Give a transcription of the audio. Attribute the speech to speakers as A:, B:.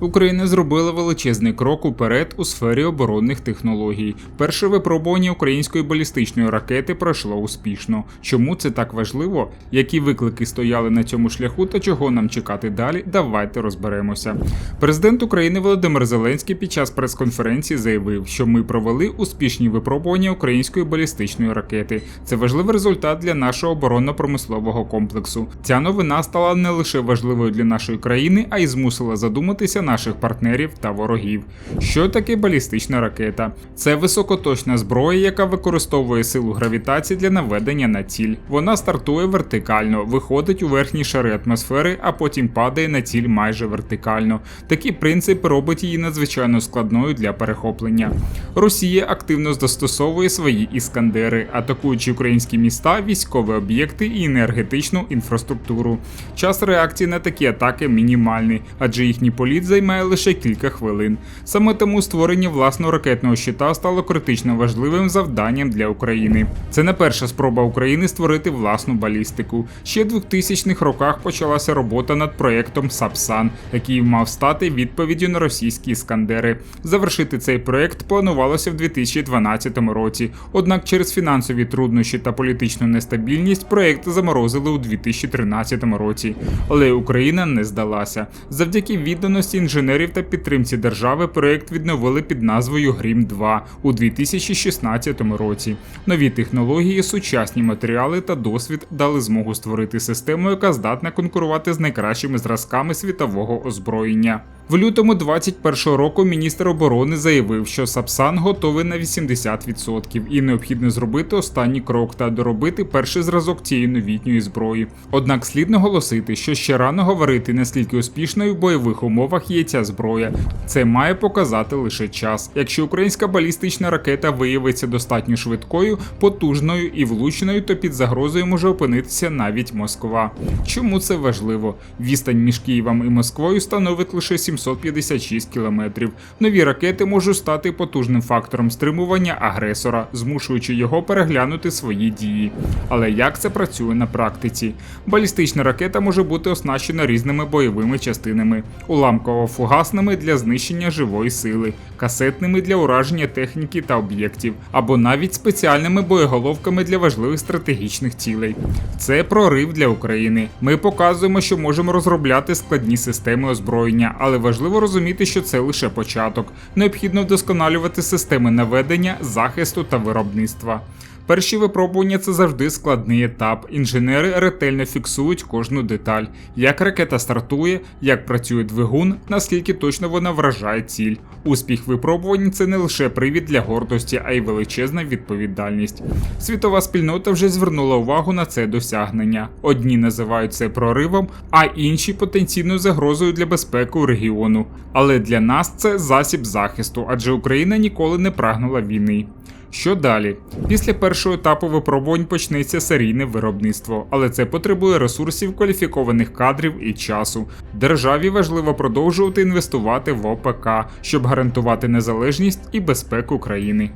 A: Україна зробила величезний крок уперед у сфері оборонних технологій. Перше випробування української балістичної ракети пройшло успішно. Чому це так важливо? Які виклики стояли на цьому шляху та чого нам чекати далі? Давайте розберемося. Президент України Володимир Зеленський під час прес-конференції заявив, що ми провели успішні випробування української балістичної ракети. Це важливий результат для нашого оборонно-промислового комплексу. Ця новина стала не лише важливою для нашої країни, а й змусила задуматися наших партнерів та ворогів. Що таке балістична ракета? Це високоточна зброя, яка використовує силу гравітації для наведення на ціль. Вона стартує вертикально, виходить у верхні шари атмосфери, а потім падає на ціль майже вертикально. Такий принцип робить її надзвичайно складною для перехоплення. Росія активно застосовує свої іскандери, атакуючи українські міста, військові об'єкти і енергетичну інфраструктуру. Час реакції на такі атаки мінімальний, адже їхній політ займає лише кілька хвилин. Саме тому створення власного ракетного щита стало критично важливим завданням для України. Це не перша спроба України створити власну балістику. Ще в 2000-х роках почалася робота над проєктом Сапсан, який мав стати відповіддю на російські іскандери. Завершити цей проєкт планувалося в 2012 році. Однак через фінансові труднощі та політичну нестабільність проєкт заморозили у 2013 році. Але Україна не здалася. Завдяки відданості інженерів та підтримці держави проєкт відновили під назвою Грім 2 у 2016 році. Нові технології, сучасні матеріали та досвід дали змогу створити систему, яка здатна конкурувати з найкращими зразками світового озброєння. В лютому 2021 року міністр оборони заявив, що Сапсан готовий на 80% і необхідно зробити останній крок та доробити перший зразок цієї новітньої зброї. Однак слід наголосити, що ще рано говорити наскільки успішною в бойових умовах є ця зброя. Це має показати лише час. Якщо українська балістична ракета виявиться достатньо швидкою, потужною і влучною, то під загрозою може опинитися навіть Москва. Чому це важливо? Відстань між Києвом і Москвою становить лише 756 кілометрів. Нові ракети можуть стати потужним фактором стримування агресора, змушуючи його переглянути свої дії. Але як це працює на практиці? Балістична ракета може бути оснащена різними бойовими частинами: уламково-фугасними для знищення живої сили, касетними для ураження техніки та об'єктів, або навіть спеціальними боєголовками для важливих стратегічних цілей. Це прорив для України. Ми показуємо, що можемо розробляти складні системи озброєння, але важливо розуміти, що це лише початок. Необхідно вдосконалювати системи наведення, захисту та виробництва. Перші випробування це завжди складний етап. Інженери ретельно фіксують кожну деталь, як ракета стартує, як працює двигун, наскільки точно вона вражає ціль. Успіх випробувань це не лише привід для гордості, а й величезна відповідальність. Світова спільнота вже звернула увагу на це досягнення. Одні називають це проривом, а інші потенційною загрозою для безпеки регіону. Але для нас це засіб захисту, адже Україна ніколи не прагнула війни. Що далі? Після першого етапу випробувань почнеться серійне виробництво, але це потребує ресурсів, кваліфікованих кадрів і часу. Державі важливо продовжувати інвестувати в ОПК, щоб гарантувати незалежність і безпеку країни.